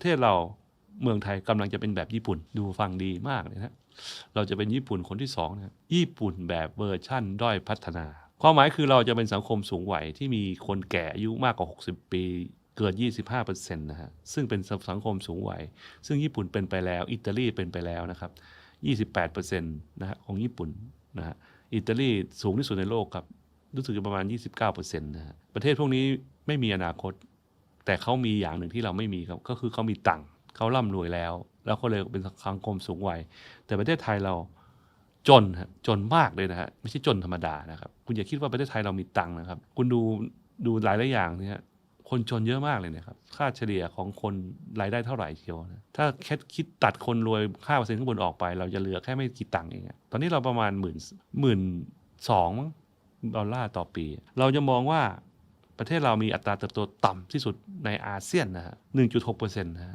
ประเทศเราเมืองไทยกำลังจะเป็นแบบญี่ปุ่นดูฟังดีมากเลยนะเราจะเป็นญี่ปุ่นคนที่สองนะญี่ปุ่นแบบเวอร์ชั่นด้อยพัฒนา ความหมายคือเราจะเป็นสังคมสูงวัยที่มีคนแก่อายุมากกว่า 60 ปีเกิน 25%นะฮะซึ่งเป็นสังคมสูงวัย ซึ่งญี่ปุ่นเป็นไปแล้ว อิตาลีเป็นไปแล้วนะครับ 28%นะฮะของญี่ปุ่นนะฮะอิตาลีสูงที่สุดในโลกครับรู้สึกจะประมาณ 29%นะฮะประเทศพวกนี้ไม่มีอนาคต แต่เขามีอย่างหนึ่งที่เราไม่มีครับ ก็คือเขามีตังค์เขาร่ำรวยแล้ว แล้วเขาเลยเป็นสังคมสูงวัย แต่ประเทศไทยเราจนฮะจนมากเลยนะฮะไม่ใช่จนธรรมดานะครับ คุณอย่าคิดว่าประเทศไทยเรามีตังค์นะครับ คุณดูดูหลายหลายอย่างเนี่ยคนจนเยอะมากเลยนะครับ ค่าเฉลี่ยของคนรายได้เท่าไหร่เชียวนะถ้าแค่คิดตัดคนรวยค่าเปอร์เซ็นต์ข้างบนออกไป เราจะเหลือแค่ไม่กี่ตังค์เองตอนนี้เราประมาณหมื่นหมื่นสองดอลลาร์ต่อปี เราจะมองว่า ประเทศเรามีอัตราเติบโตต่ำที่สุดในอาเซียนนะฮะ1.6%นะฮะ